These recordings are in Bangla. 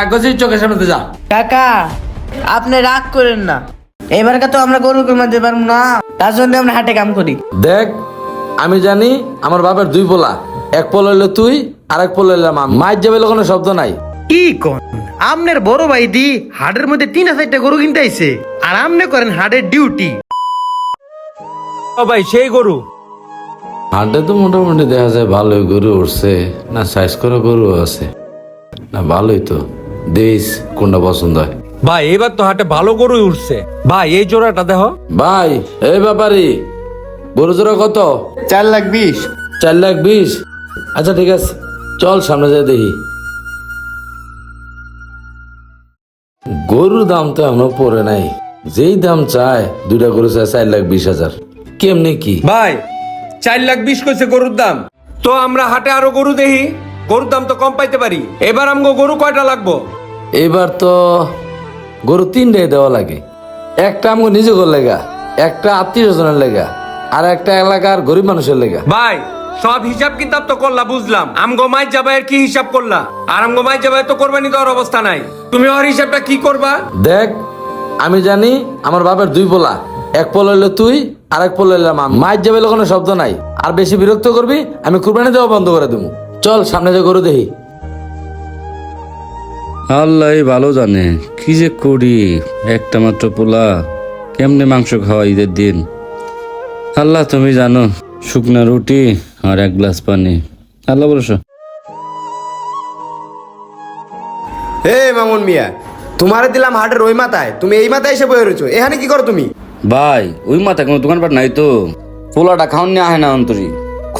কাগজের চোখের সামনে যা। কাকা আপনি রাগ করেন না। এবারকে তো আমরা গরু কমাতে পারব না। তার জন্য আমরা হাটে কাম করি। দেখ আমি জানি আমার বাপের দুই পোলা। এক পোল হইল তুই আর এক পোল হইলাম আমি। মায়ের যাবে কোনো শব্দ নাই। কি কোন? আমনের বড় ভাই দি হাটের মধ্যে তিন হাজারটা গরু কিনতে আইছে আর আমনে করেন হাটের ডিউটি। ও ভাই সেই গরু। হাটে তো মোটামুটি দেখা যায় ভালোই গরু উঠছে। না সাইজ করা গরু আছে। না ভালোই তো। দেশ কোনটা পছন্দ হয়? ভাই এবার তো হাটে ভালো গরুই উঠছে। ভাই এই জোড়াটা দেখো। ভাই এই ব্যাপারি গরু জোড়া কত? চার লাখ বিশ। চার লাখ বিশ? আচ্ছা ঠিক আছে চল সামনে যাই দেখি। গরুর দাম তো এখনও পড়ে নাই। যেই দাম চায় দুইটা গরু চায় চার লাখ বিশ হাজার। কেমনে কি? ভাই চার লাখ বিশ কইছে গরুর দাম। তো আমরা হাটে আরও গরু দেখি। গরুর দাম তো কম পাইতে পারি। এবার আমগো গরু কয়টা লাগবো? এবার তো গরু তিনটাই দেওয়া লাগে। একটা আমাকে নিজে গর লেগা একটা আত্মীয় স্বজনের লেগা আর একটা এলাকার গরিব মানুষের লেগা। ভাই সব হিসাব কিতাব তো করলা বুঝলাম। আমগো মাই যাবাইয়ের কি হিসাব করলা? আর আমগো মাই যাবাই তো কোরবানি দেওয়ার অবস্থা নাই। তুমি ওর হিসাবটা কি করবা? দেখ আমি জানি আমার বাপের দুই পোলা এক পোল হইল তুই আর এক পোল হইলাম আমি মায়ের যাবে কোনো শব্দ নাই। আর বেশি বিরক্ত করবি আমি কুরবানি দেওয়া বন্ধ করে দেবো। চল সামনে যে গরু দেখি। আল্লাহ ভালো জানে কি যে করি? একটা মাত্র পোলা কেমনে মাংস খাওয়া ঈদের দিন? আল্লাহ তুমি জানো শুকনা রুটি আর এক গ্লাস পানি। আল্লাহ বলছো হে মামুন মিয়া তোমারে দিলাম হাটের ওই মাথায় তুমি এই মাথায় এসে বয়ে রয়েছো এখানে কি করো তুমি? ভাই ওই মাথায় কোনো দোকানপাট নাই তো। পোলাটা খাওয়ান নিয়ে আহে না অন্তরি।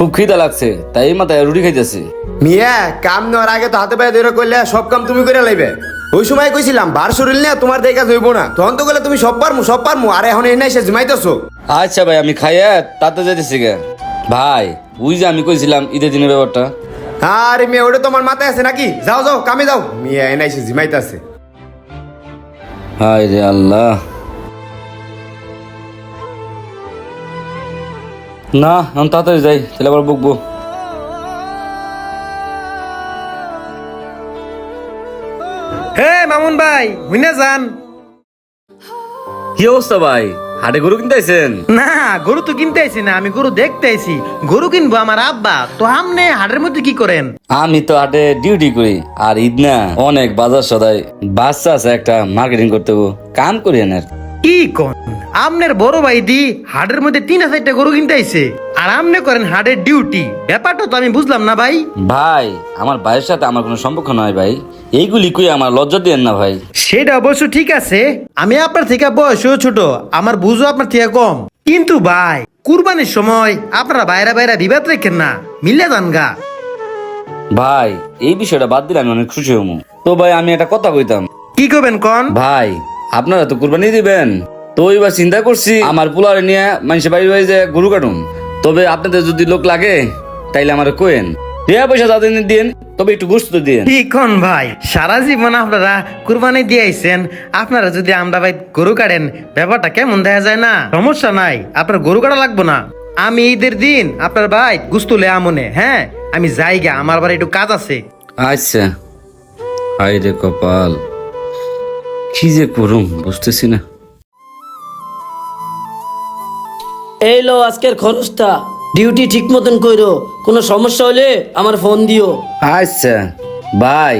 খুব খিদা লাগছে তাই এই মাথায় রুটি খাইতেছে। মিয়া কাম নেওয়ার আগে তো হাতে পায়ে ধরে করলে সব কাম তুমি করে লাইবে। ওই সময় কইছিলাম বার শরীর নিয়ে তোমার দেখা হইব না। তখন তো গেলে তুমি সব পারমু সব পারমু আর এখন এনে এসে জিমাইতেছো। আচ্ছা ভাই আমি খাইয়া তাতে যাইতেছি গে ভাই ওই যে আমি কইছিলাম ঈদের দিনের ব্যাপারটা। আরে মেয়ে ওটা তোমার মাথায় আছে নাকি? যাও যাও কামে যাও। মিয়া এনে এসে জিমাইতেছে। হায় রে আল্লাহ। না আমি তাড়াতাড়ি যাই তাহলে আবার বকবো। হে মামুন ভাই হুইনা যান। কি অবস্থা ভাই? হাটে গরু কিনতে আইছেন না গরু তো কিনতে আইছি না আমি গরু দেখতে আইছি গরু কিনবো আমার আব্বা তো আমনে হাটের মধ্যে কি করেন? আমি তো হাটে ডিউটি করি আর ঈদ না অনেক বাজার সদাই। বাচ্চা আছে একটা মার্কেটিং করতে কাম করি এনার কি। কোন? আমনের বড় ভাই দি হাটের মধ্যে তিন হাজারটা গরু কিনতে আইছে। আর আমনে করেন হাটের ডিউটি ব্যাপারটা তো আমি বুঝলাম না ভাই। ভাই আমার ভাইয়ের সাথে আমার কোনো সম্পর্ক নয় ভাই। এইগুলি কই আমার লজ্জা দিয়েন না ভাই। সেটা অবশ্য ঠিক আছে। আমি আপনার থেকে বয়সও ছোট আমার বুঝও আপনার থেকে কম। কিন্তু ভাই কুরবানির সময় আপনারা বাইরা বাইরা বিবাদ রেখেন না মিলে যান গা। ভাই এই বিষয়টা বাদ দিলে আমি অনেক খুশি হব। তো ভাই আমি একটা কথা কইতাম। কি করবেন কন? ভাই আপনারা তো কুরবানি দিবেন। তো এবার চিন্তা করছি আমার পোলারে নিয়ে মানুষের বাড়ি বাড়ি যে গরু কাটুন তবে আপনাদের যদি লোক লাগে তাইলে আমার কোয়েন টিয়া পয়সা যাদের দিন তবে একটু গুরুত্ব দিন কি কোন ভাই সারা জীবন আপনারা কুরবানি দিয়ে আইছেন আপনারা যদি আমরা ভাই গরু কাটেন ব্যাপারটা কেমন দেখা যায় না? সমস্যা নাই আপনার গরু কাটা লাগবো না। আমি ঈদের দিন আপনার ভাই গুস্তুলে আমনে হ্যাঁ? আমি যাই গা আমার বাড়ি একটু কাজ আছে। আচ্ছা। হাই রে কপাল। কি যে করুম বুঝতেছি না। এই লো আজকের খরচটা ডিউটি ঠিক মতন কইরো কোনো সমস্যা হলে আমার ফোন দিও। আচ্ছা ভাই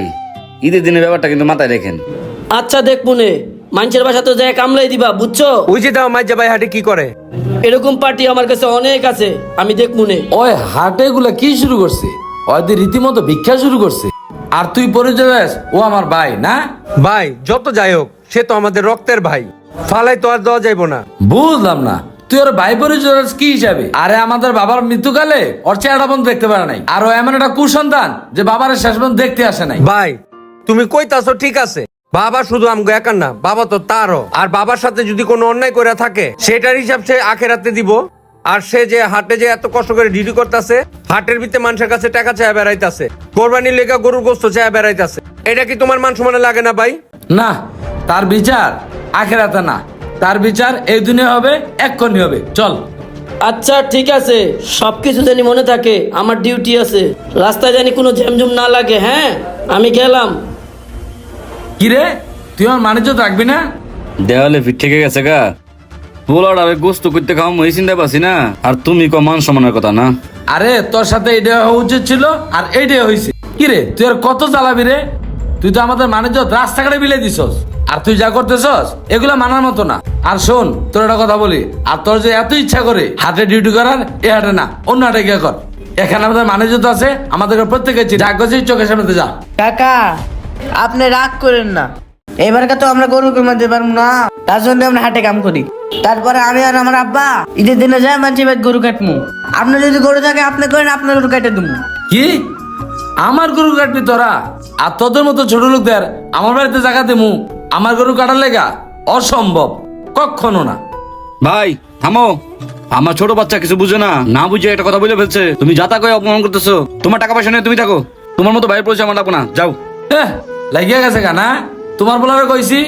ঈদের দিনের ব্যাপারটা কিন্তু মাথায় রেখেন। আচ্ছা দেখ মনে মানুষের বাসা তো যায় কামলাই দিবা বুঝছ? ওই যে দাও মাই ভাই হাটে কি করে? এরকম পার্টি আমার কাছে অনেক আছে আমি দেখ মনে। ওই হাটে গুলা কি শুরু করছে? ওদের রীতিমতো ভিক্ষা শুরু করছে। আর তুই পরিচয় হস, ও আমার ভাই না? ভাই যত যাই হোক সে তো আমাদের রক্তের ভাই। ফালাই তো আর দেওয়া যাইবো না। বুঝলাম না। তুই ওর ভাই পরিচয় কি হিসাবে? আরে আমাদের বাবার মৃত্যুকালে ওর চেহারা বন্ধ দেখতে পারে নাই। আর ও এমন একটা কুসন্তান যে বাবার শেষ পর্যন্ত দেখতে আসে নাই। ভাই তুমি কইতাছো ঠিক আছে। বাবা শুধু আমগো একার না বাবা তো তারও। আর বাবার সাথে যদি কোনো অন্যায় করে থাকে সেটার হিসাব সে আখেরাতে দিব। আর সে যে হাটে যে এত কষ্ট করে ডিউটি করতেছে হাটের ভিতরে মানুষের কাছে টাকা চায় বেড়াইতেছে কোরবানির লেগা গরুর গোস্ত চায় বেড়াইতাছে। এটা কি তোমার মান সমানে লাগে না ভাই? না তার বিচার আখেরাতে না। তার বিচার এই দুনিয়া হবে এক্ষণি হবে। চল। আচ্ছা ঠিক আছে। সবকিছু জানি মনে থাকে আমার ডিউটি আছে। রাস্তায় জানি কোনো ঝ্যামঝুম না লাগে হ্যাঁ? আমি গেলাম। কি রে তুই আমার মানিজ্য রাখবি না? দেওয়ালে ফিট থেকে গেছে গা। পোলার আরে গোস্ত করতে খাওয়া মই চিন্তা পাচ্ছি না। আর তুমি ক মান সমানের কথা না? আরে তোর সাথে এইটা হওয়া উচিত ছিল আর এইটাই হয়েছে কি রে তুই আর কত জ্বালাবি রে? তুই তো আমাদের মানিজ্য রাস্তাঘাটে বিলে দিছস। আর তুই যা করতেছস এগুলা মানার মতো না। আর শোন তোর একটা কথা বলি আর তোর যে এত ইচ্ছা করে হাতে ডিউটি করার এ হাটে না অন্য হাটে গিয়ে কর। এখানে আমাদের মানিজ্য তো আছে আমাদেরকে প্রত্যেকে ডাক গেছি চোখের সামনে যা। কাকা আপনি রাগ করেন না। এবারকে তো আমরা গরু দিতে পারব না। তার জন্য আমরা হাটে কাম করি। তারপরে আমি আর আমার আব্বা ঈদের দিনে যাই মানছি ভাই গরু কাটমু। আপনি যদি গরু থাকে আপনি করেন আপনার গরু কাটে দেবো কি? আমার গরু কাটবি তোরা? আর তোদের মতো ছোট লোকদের আমার বাড়িতে জায়গা দেমু? আমার গরু কাটার লেগা অসম্ভব। কখনো না। ভাই থামো। আমার ছোট বাচ্চা কিছু বুঝে না। না বুঝে একটা কথা বলে ফেলছে। তুমি যাতা করে অপমান করতেছো। তোমার টাকা পয়সা নেই তুমি থাকো। তোমার মতো ভাইয়ের পরিচয় আমার লাগবো না। যাও। এহ, লাগিয়া গেছে কানা তোমার বলারে কইছি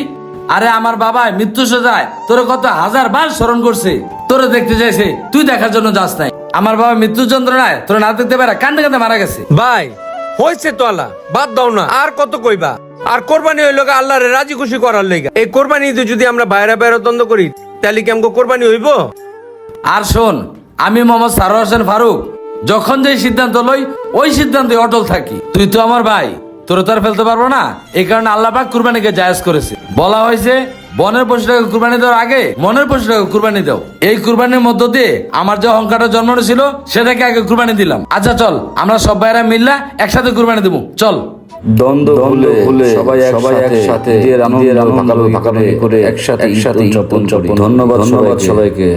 আরে আমার বাবা মৃত্যু সোজায় তোর কত হাজার বার স্মরণ করছে তোরে দেখতে চাইছে তুই দেখার জন্য যাস নাই। আমার বাবা মৃত্যু যন্ত্রণায় তোরে না দেখতে পারে কান্দে কান্দে মারা গেছে। ভাই হয়েছে তো আল্লাহ বাদ দাও না আর কত কইবা? আর কোরবানি হইল আল্লাহরে রাজি খুশি করার লেগা। এই কোরবানিতে যদি আমরা বাইরে বাইরে দ্বন্দ্ব করি তাহলে কি আমাকে কোরবানি হইব? আর শোন আমি মোহাম্মদ সারোয়ার হোসেন ফারুক যখন যে সিদ্ধান্ত লই ওই সিদ্ধান্তে অটল থাকি। তুই তো আমার ভাই। তোর তো আর ফেলতে পারব না। এই কারণে আল্লাহ পাক কুরবানিকে জায়েজ করেছে। বলা হয়েছে বনের পশুটাকে কুরবানি দেওয়ার আগে মনের পশুটাকে কুরবানি দাও। এই কুরবানির মধ্য দিয়ে আমার যে অহংকারটা জন্ম ছিল সেটাকে আগে কুরবানি দিলাম। আচ্ছা চল আমরা সব ভাইরা মিললা একসাথে কুরবানি দেবো। চল। দ্বন্দ্ব ভুলে সবাই সবাই একসাথে আনন্দ ভাগাভাগি করে একসাথে একসাথে ধন্যবাদ সবাইকে।